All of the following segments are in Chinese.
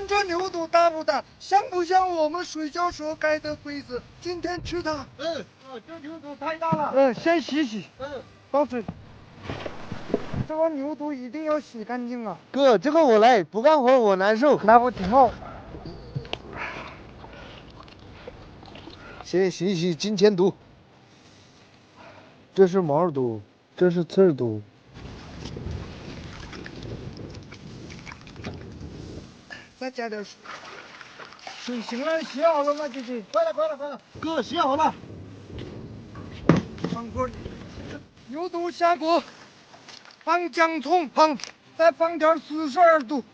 看这牛肚大不大，像不像我们睡觉时候盖的被子？今天吃它。嗯，哦，这牛肚太大了。嗯，先洗洗，嗯，倒水。这个牛肚一定要洗干净啊！哥，这个我来，不干活我难受。那不挺好？先洗洗金钱肚。这是毛肚，这是刺肚。再加点水。水行了，洗好了吗，姐姐？快了，快了，快了。哥，洗好了。放锅里。牛肚下锅，放姜葱，放，再放点四十二度。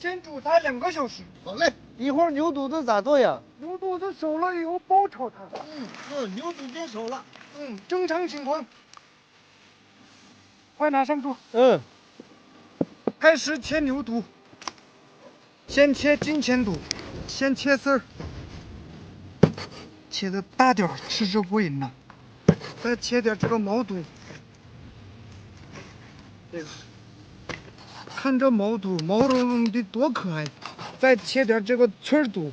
先煮它两个小时。好嘞。一会儿牛肚子咋做呀？牛肚子熟了以后爆炒它。嗯，嗯，牛肚变熟了。嗯，正常情况。快拿上桌。嗯。开始切牛肚，先切金钱肚，先切丝儿，切的大点儿，吃着过瘾呐。再切点这个毛肚，这个，看这毛肚毛茸茸的多可爱。再切点这个脆肚。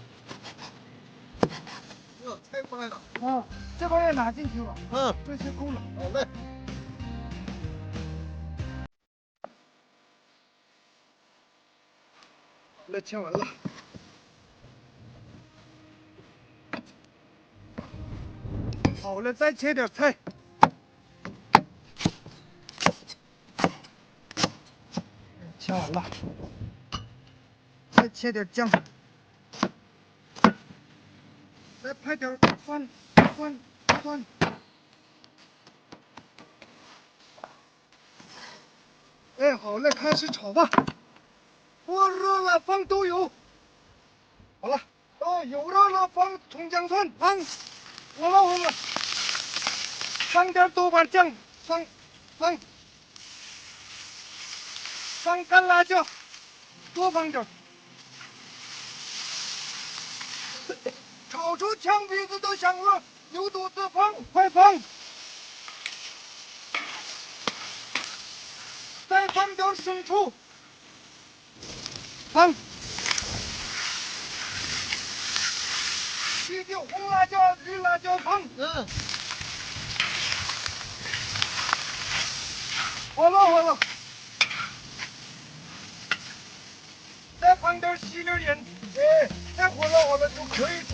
哟，太棒了！啊，这个也拿进去了。嗯，这些够了。好嘞。那切完了，好了，再切点菜，切完了，再切点姜，再拍点蒜，蒜，蒜，哎，好了，开始炒吧。锅热了，放豆油。好了，哦，油热了，放葱姜蒜，放，火了火了，放点豆瓣酱，放，放，放干辣椒，多放点，炒出呛鼻子的香味，牛肚子放，快放，再放点生抽。放，一丢红辣椒、绿辣椒放。嗯。火了火了，再放点细粒盐。哎，再火了火了就可以。